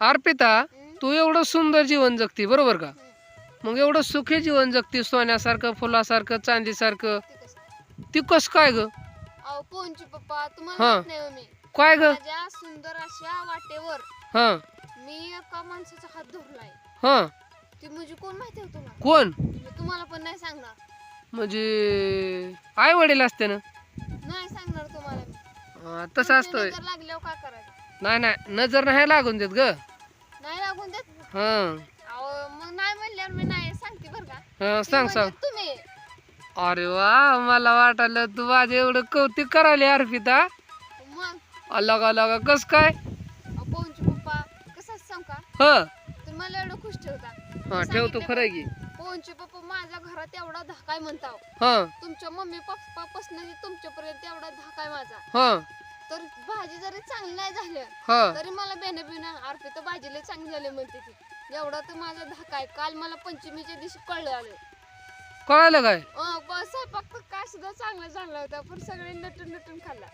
अर्पिता? तू एवढं सुंदर जीवन जगती बरोबर का. मग एवढं सुखी जीवन जगती सोन्यासारखं फुलासारखं चांदीसारखं. ते कसं? ती कस काय ग? अहो पप्पा? तुम्हाला हा. माहीत नाही हो मी. काय ग? माझ्या सुंदर अशा वाटेवर हा. मी एका माणसाचा हात धरलाय. हा. ती म्हणजे कोण माहिती आहे तुला कोण? मी तुम्हाला पण नाही सांगणार. म्हणजे आई वडील असते ना? नाही सांगणार तुम्हाला मी. हा, तसं तुमची असतंय. नजर लागल्यावर काय करायचं? नाही नाही नजर नाही लागून देत ग. देत. हा. अहो मग नाही म्हणल्यावर मी नाही सांगते बरं का. हा, ती सांग सांग. तुम्ही अरे वा मला वाटलं तू माझं एवढं कौतिक करायला अर्पिता. मग? अलग अलग कस काय? अहो, पप्पा कसं सांग का? ह. तुम्ही मला एवढं खुश ठेवता. हा ठेवतो खरं आहे की. पोहनची पप्पा माझ्या घरात एवढा धाकाय म्हणता हा. तुमच्या मम्मी पप्पापासून तुमच्यापर्यंत एवढा धाकाय माझा. हा. तर भाजी जरी चांगली नाही झाली हा. तरी मला बेने बिना अर्पे तर भाजीला चांगली झाली म्हणते ती. एवढा तर माझा धाका आहे. काल मला पंचमीच्या दिवशी कळलं आलं. कळालं काय? अं, ब- स्वयंपाक तर काय सुद्धा चांगला झाला होता पण सगळे नटून नटून खाल्ला.